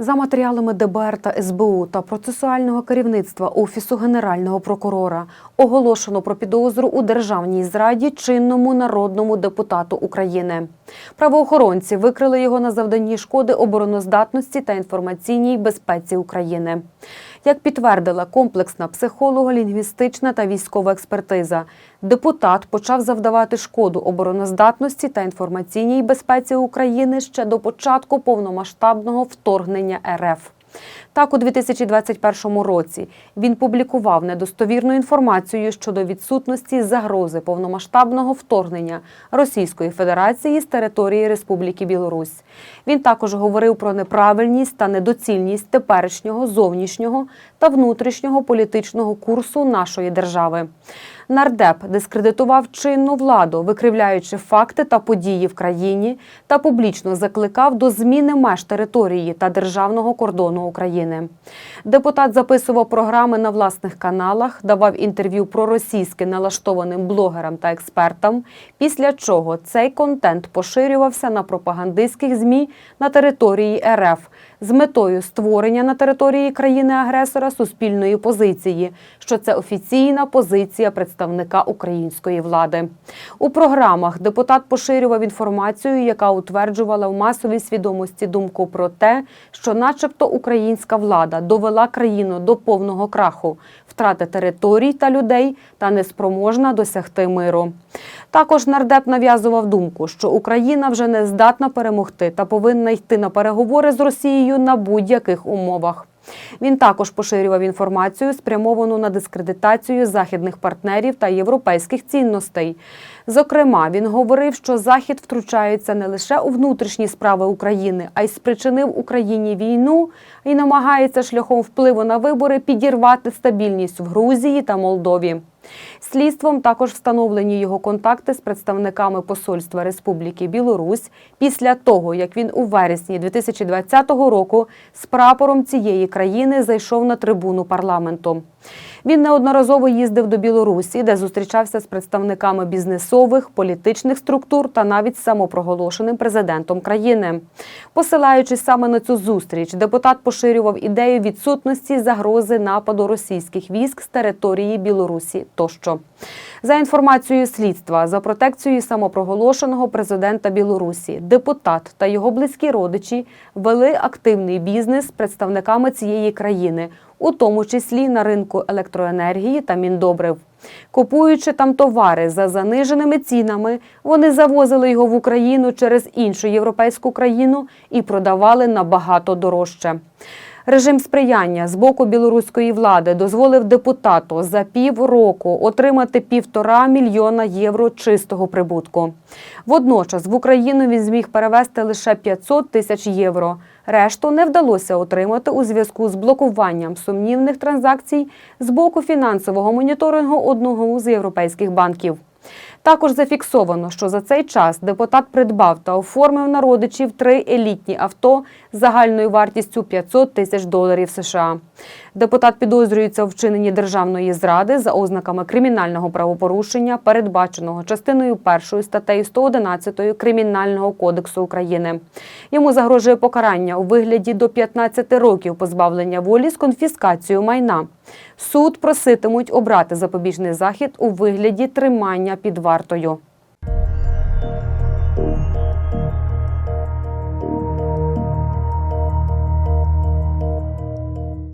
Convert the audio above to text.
За матеріалами ДБР та СБУ та процесуального керівництва Офісу Генерального прокурора оголошено про підозру у державній зраді чинному народному депутату України. Правоохоронці викрили його на завданні шкоди обороноздатності та інформаційній безпеці України. Як підтвердила комплексна психолого-лінгвістична та військова експертиза, депутат почав завдавати шкоду обороноздатності та інформаційній безпеці України ще до початку повномасштабного вторгнення РФ. Так, у 2021 році він публікував недостовірну інформацію щодо відсутності загрози повномасштабного вторгнення Російської Федерації з території Республіки Білорусь. Він також говорив про неправильність та недоцільність теперішнього зовнішнього та внутрішнього політичного курсу нашої держави. Нардеп дискредитував чинну владу, викривляючи факти та події в країні, та публічно закликав до зміни меж території та державного кордону України. Депутат записував програми на власних каналах, давав інтерв'ю проросійськи налаштованим блогерам та експертам. Після чого цей контент поширювався на пропагандистських змі на території РФ з метою створення на території країни-агресора суспільної позиції, що це офіційна позиція представника української влади. У програмах депутат поширював інформацію, яка утверджувала в масовій свідомості думку про те, що, начебто, українська влада довела країну до повного краху, втрати територій та людей та неспроможна досягти миру. Також нардеп нав'язував думку, що Україна вже не здатна перемогти та повинна йти на переговори з Росією на будь-яких умовах. Він також поширював інформацію, спрямовану на дискредитацію західних партнерів та європейських цінностей. Зокрема, він говорив, що Захід втручається не лише у внутрішні справи України, а й спричинив Україні війну і намагається шляхом впливу на вибори підірвати стабільність в Грузії та Молдові. Слідством також встановлені його контакти з представниками посольства Республіки Білорусь після того, як він у вересні 2020 року з прапором цієї країни зайшов на трибуну парламенту. Він неодноразово їздив до Білорусі, де зустрічався з представниками бізнесових, політичних структур та навіть самопроголошеним президентом країни. Посилаючись саме на цю зустріч, депутат поширював ідею відсутності загрози нападу російських військ з території Білорусі тощо. За інформацією слідства, за протекцією самопроголошеного президента Білорусі, депутат та його близькі родичі вели активний бізнес з представниками цієї країни, у тому числі на ринку електроенергії та міндобрив. Купуючи там товари за заниженими цінами, вони завозили його в Україну через іншу європейську країну і продавали набагато дорожче. Режим сприяння з боку білоруської влади дозволив депутату за півроку отримати півтора мільйона євро чистого прибутку. Водночас в Україну він зміг перевести лише 500 тисяч євро. Решту не вдалося отримати у зв'язку з блокуванням сумнівних транзакцій з боку фінансового моніторингу одного з європейських банків. Також зафіксовано, що за цей час депутат придбав та оформив на родичів три елітні авто загальною вартістю 500 тисяч доларів США. Депутат підозрюється у вчиненні державної зради за ознаками кримінального правопорушення, передбаченого частиною 1 статтею 111 Кримінального кодексу України. Йому загрожує покарання у вигляді до 15 років позбавлення волі з конфіскацією майна. Суд проситимуть обрати запобіжний захід у вигляді тримання під вартою.